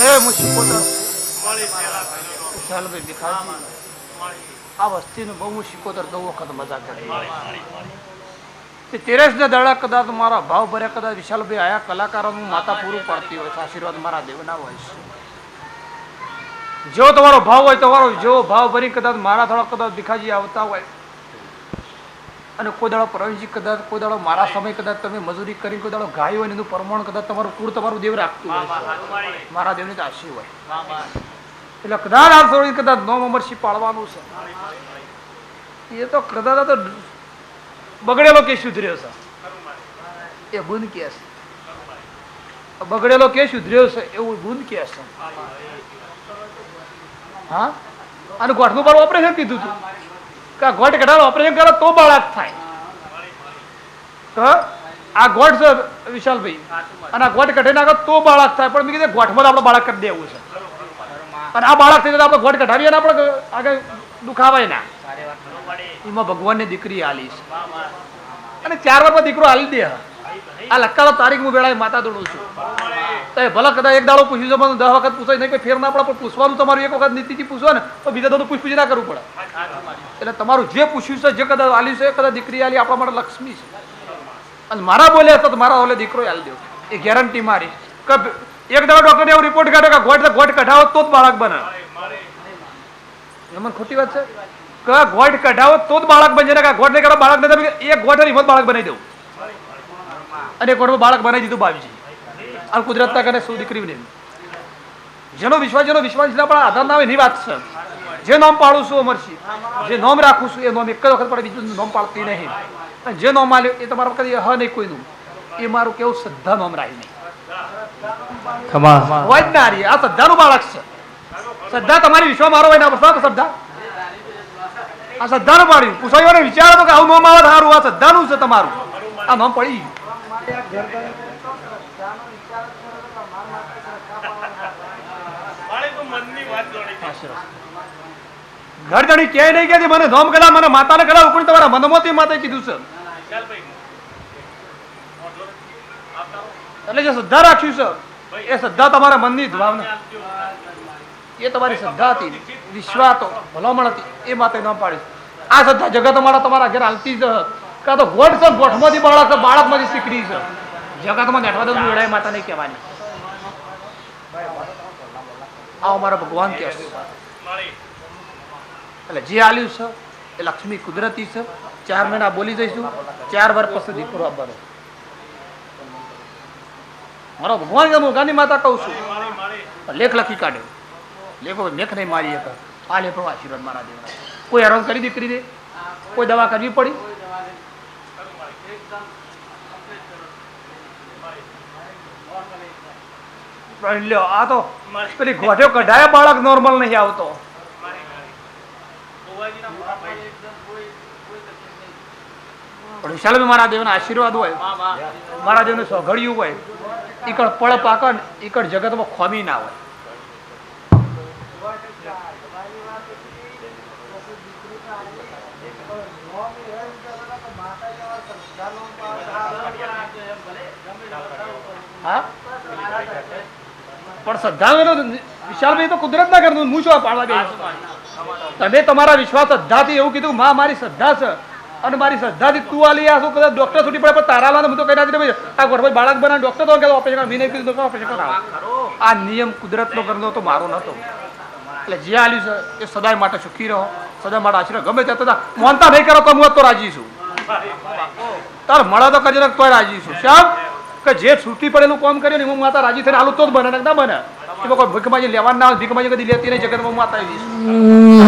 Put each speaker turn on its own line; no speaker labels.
હે મુશીબત વિશાલભાઈ ભીખાજી. આ વસ્તીનું બહુ શીખોતર દો વખત મજા કરી. તે તેરસ દડા કદાચ મારા ભાવ ભર્યા, કદાચ વિશાલભાઈ આયા કલાકારોનું માતા પૂરું પાડતી હોય આશીર્વાદ મારા દેવના હોય જેવો તમારો ભાવ હોય, તમારો જેવો ભાવ ભરી કદાચ મારા થોડા કદાચ ભીખાજી આવતા હોય અને કોઈ દાડો પ્રવીણજી કદાચ કોઈ દાડો મારા સમય કદાચ તમે મજૂરી કરી કોઈ દાડો ગાય હોય એનું પ્રમાણ કદાચ તમારું કુળ તમારું દેવ રાખતું હોય. મારા દેવની તો આશી હોય. એટલે કદાચ આ થોડી કદાચ નો અમરસી પાળવાનું છે. એ તો કદાચ તો બગડેલો કે સુધર્યો છે. એ ગુણ કે છે. બગડેલો કે સુધર્યો છે એવું ગુણ કે છે. હા અને ગોઠનું બાળ ઓપરેશન કીધું હતું ગોઠ કઢાવો ઓપરેશન કરો તો બાળક થાય. તો આ ગોઠ છે વિશાલભાઈ. અને આ ગોઠ કઢાઈ નાખો તો બાળક થાય. પણ મેં કીધું ગોઠમાં આપણે બાળક કરી દેવું છે. અને આ બાળક થઈ જાય આપણે ગોઠ કઢાવીએ ને આપણે આગળ દુખાવાય ના. એમાં ભગવાનની દીકરી આલી છે. અને ચાર વારમાં દીકરો આલી દે. આ લક્કાળો તારીખ હું વેળાએ માતા દોડું છું. તો એ ભલે કદાચ એક દાડો પૂછી જવાનું દસ વખત પૂછાય નહીં ફેર ના પડે, પણ પૂછવાનું તમારું એક વખત નીતિથી પૂછવા ને, તો બીજા દાડો પૂછ પૂછી ના કરવું પડે. એટલે તમારું જે પૂછ્યું છે, જે કદાચ આલ્યું છે કદાચ દીકરી આલી, આપણા માટે લક્ષ્મી છે. અને મારા હતા તો મારા ઓલે દીકરો આલી દો. એ ગેરંટી મારી. કે એક દાડો ડોક્ટરે એવો રિપોર્ટ કાઢ્યો કે ગોઠ ગોઠ કઢાવો તો જ બાળક બને. એમાં ખોટી વાત છે? કે ગોઠ કઢાવો તો જ બાળક બને કે ગોઠ નહીં કરો બાળક નહીં. એક ગોઠ હિંમત બાળક બનાવી દઉં. અને ગોઠમાં બાળક બનાવી દીધું બાવીજી. આ કુદરતના કરે શું દીકરી નહીં જેનો વિશ્વાસ જેનો વિશ્વાસ છે પણ આધાર ના હોય એની વાત છે. જે નામ પાડું છું અમરસિંહ જે નામ રાખું છું એ નામ એક જ વખત પડે બીજું નામ પાડતી નહીં. અને જે નામ આલ્યું એ તમારા કદી હ નહીં કોઈનું. એ મારું કેવું શ્રદ્ધા નામ રાહી નહીં. ના રહી. આ શ્રદ્ધાનું બાળક છે. શ્રદ્ધા તમારી વિશ્વ મારો હોય ના પડશે શ્રદ્ધા? આ શ્રદ્ધાનું પાડ્યું. પૂછાયો ને વિચારો કે આવું નામ આવે સારું આ શ્રદ્ધાનું છે તમારું. આ નામ પડી ગયું. ઘર કે નહીં કે મને ધોમ કદા મને માતાને કદા ઉકળી તમારા મનમોતી માતાએ કીધું છે. એટલે જે શ્રદ્ધા રાખ્યું છે, એ શ્રદ્ધા તમારા મનની ભાવના. એ તમારી શ્રદ્ધા હતી વિશ્વાસ તો ભલામણ હતી, એ માટે ન પાડી. આ શ્રદ્ધા જગત અમારા તમારા ઘેર હાલતી જ કાં તો ગોઠ છે, ગોઠમાંથી બાળક બાળકમાંથી શીખડી છે. જગતમાં નેઠવા તો વેળાએ માતા નહીં કહેવાની. આ અમારા ભગવાન છે. એટલે જે આલ્યું છે, એ લક્ષ્મી કુદરતી છે. ચાર મહિના બોલી જઈશું. ચાર વાર પછી દીકરો આપવાનો મારો ભગવાન હું ગાંધી માતા કહું છું. લેખ લખી કાઢ્યો લેખો લેખ નહીં મારી એક આ લેખો આશીર્વાદ મારા દેવ કોઈ હેરાન કરી દીકરી દે કોઈ દવા કરવી પડી? લ્યો, આ તો પેલી ગોઠ્યો કઢાયા બાળક નોર્મલ નહીં આવતો. પણ વિશાલ મારા દેવના આશીર્વાદ હોય, મારા દેવનું સોઘડિયું હોય, ઈકડ પળ પાકડ, ઈકડ જગતમાં ખોમી ના હોય. હા? પણ શ્રદ્ધા વિશાલભાઈ તો કુદરત ના કરતું હું છું પાડવા ગઈ તમે તમારા વિશ્વાસ શ્રદ્ધાથી એવું કીધું માં મારી શ્રદ્ધા છે અને મારી શ્રદ્ધાથી તું આલી આ શું કદાચ ડોક્ટર છૂટી પડે પણ તારા લાને હું તો કહી ભાઈ આ ગોઠભાઈ બાળક બનાવ ડોક્ટર તો કહેતો ઓપરેશન મેં નહીં કીધું ઓપરેશન કરાવો. આ નિયમ કુદરતનો કરનો તો મારો નહોતો. એટલે જે આલ્યું છે એ સદાય માટે સુખી રહો સદાય માટે આશીર્વાદ. ગમે ત્યાં તથા મોનતા નહીં કરો તો હું તો રાજી છું. તાર મળે તો કરી તોય રાજી છું. શ્યામ? કે જે છૂટી પડેલું કામ કર્યું ને હું માતા રાજી થઈને હાલું તો જ બને ને બને એમાં કોઈ ભીખમાજી લેવા ના ભીખ ભીખમાજી કદી લેતી નહીં, જગતમાં માતા.